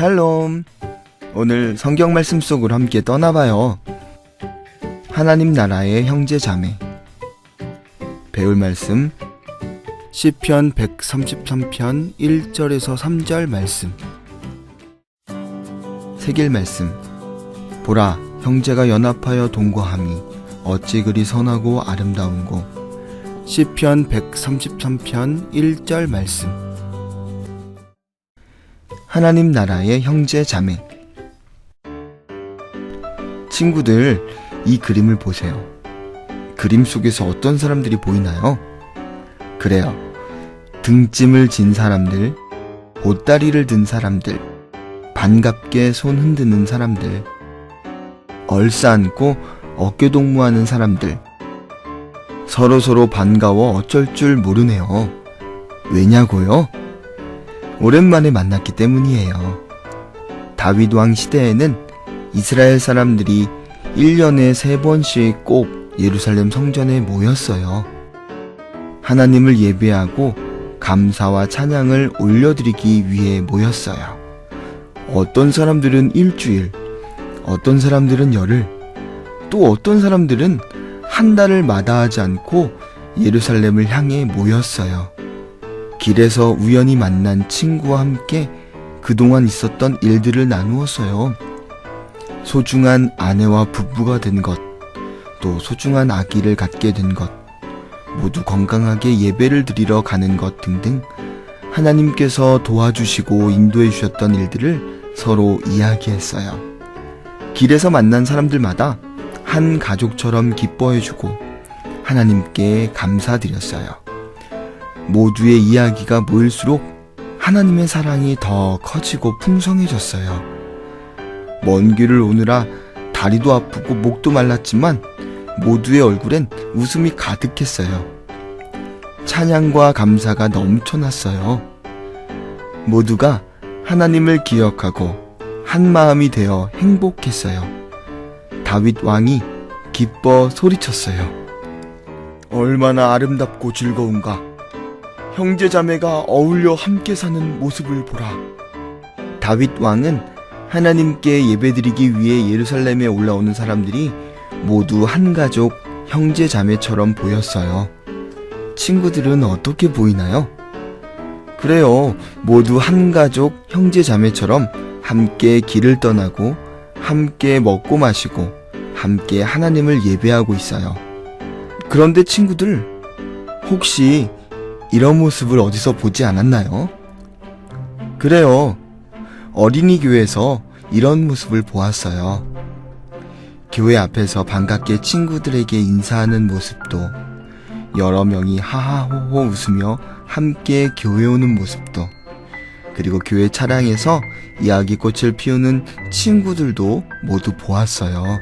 샬롬. 오늘 성경 말씀 속으로 함께 떠나봐요. 하나님 나라의 형제 자매. 배울 말씀 시편 133편 1절에서 3절 말씀. 세길 말씀. 보라, 형제가 연합하여 동거함이 어찌 그리 선하고 아름다운고. 시편 133편 1절 말씀. 하나님 나라의 형제 자매. 친구들, 이 그림을 보세요. 그림 속에서 어떤 사람들이 보이나요? 그래요. 등짐을 진 사람들, 보따리를 든 사람들, 반갑게 손 흔드는 사람들, 얼싸안고 어깨 동무하는 사람들, 서로서로 반가워 어쩔 줄 모르네요. 왜냐고요? 오랜만에 만났기 때문이에요. 다윗 왕 시대에는 이스라엘 사람들이 1년에 세 번씩 꼭 예루살렘 성전에 모였어요. 하나님을 예배하고 감사와 찬양을 올려드리기 위해 모였어요. 어떤 사람들은 일주일, 어떤 사람들은 열흘, 또 어떤 사람들은 한 달을 마다하지 않고 예루살렘을 향해 모였어요. 길에서 우연히 만난 친구와 함께 그동안 있었던 일들을 나누었어요. 소중한 아내와 부부가 된 것, 또 소중한 아기를 갖게 된 것, 모두 건강하게 예배를 드리러 가는 것 등등 하나님께서 도와주시고 인도해 주셨던 일들을 서로 이야기했어요. 길에서 만난 사람들마다 한 가족처럼 기뻐해 주고 하나님께 감사드렸어요. 모두의 이야기가 모일수록 하나님의 사랑이 더 커지고 풍성해졌어요. 먼 길을 오느라 다리도 아프고 목도 말랐지만 모두의 얼굴엔 웃음이 가득했어요. 찬양과 감사가 넘쳐났어요. 모두가 하나님을 기억하고 한 마음이 되어 행복했어요. 다윗 왕이 기뻐 소리쳤어요. 얼마나 아름답고 즐거운가. 형제 자매가 어울려 함께 사는 모습을 보라. 다윗 왕은 하나님께 예배드리기 위해 예루살렘에 올라오는 사람들이 모두 한 가족 형제 자매처럼 보였어요. 친구들은 어떻게 보이나요? 그래요. 모두 한 가족 형제 자매처럼 함께 길을 떠나고 함께 먹고 마시고 함께 하나님을 예배하고 있어요. 그런데 친구들, 혹시 이런 모습을 어디서 보지 않았나요? 그래요. 어린이 교회에서 이런 모습을 보았어요. 교회 앞에서 반갑게 친구들에게 인사하는 모습도, 여러 명이 하하호호 웃으며 함께 교회 오는 모습도, 그리고 교회 차량에서 이야기꽃을 피우는 친구들도 모두 보았어요.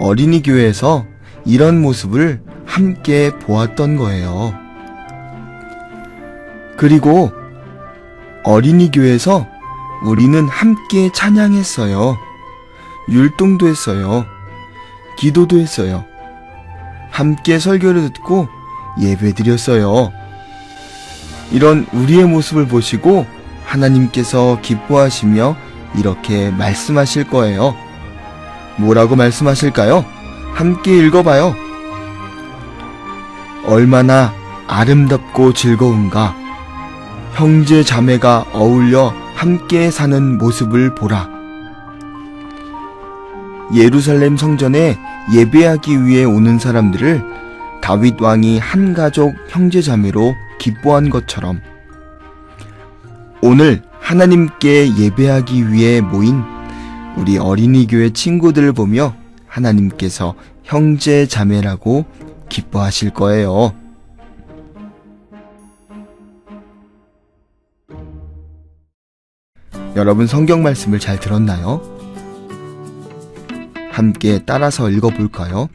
어린이 교회에서 이런 모습을 함께 보았던 거예요. 그리고 어린이 교회에서 우리는 함께 찬양했어요. 율동도 했어요. 기도도 했어요. 함께 설교를 듣고 예배 드렸어요. 이런 우리의 모습을 보시고 하나님께서 기뻐하시며 이렇게 말씀하실 거예요. 뭐라고 말씀하실까요? 함께 읽어봐요. 얼마나 아름답고 즐거운가. 형제 자매가 어울려 함께 사는 모습을 보라. 예루살렘 성전에 예배하기 위해 오는 사람들을 다윗 왕이 한 가족 형제 자매로 기뻐한 것처럼 오늘 하나님께 예배하기 위해 모인 우리 어린이 교회 친구들을 보며 하나님께서 형제 자매라고 기뻐하실 거예요. 여러분 성경 말씀을 잘 들었나요? 함께 따라서 읽어볼까요?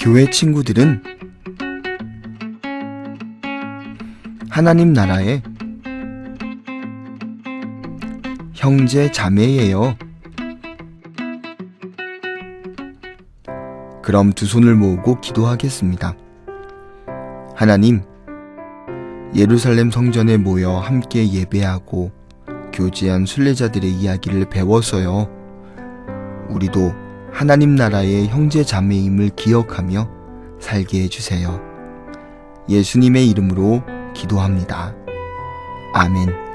교회 친구들은 하나님 나라의 형제 자매예요. 그럼 두 손을 모으고 기도하겠습니다. 하나님, 예루살렘 성전에 모여 함께 예배하고 교제한 순례자들의 이야기를 배워서요. 우리도 하나님 나라의 형제 자매임을 기억하며 살게 해주세요. 예수님의 이름으로 기도합니다. 아멘.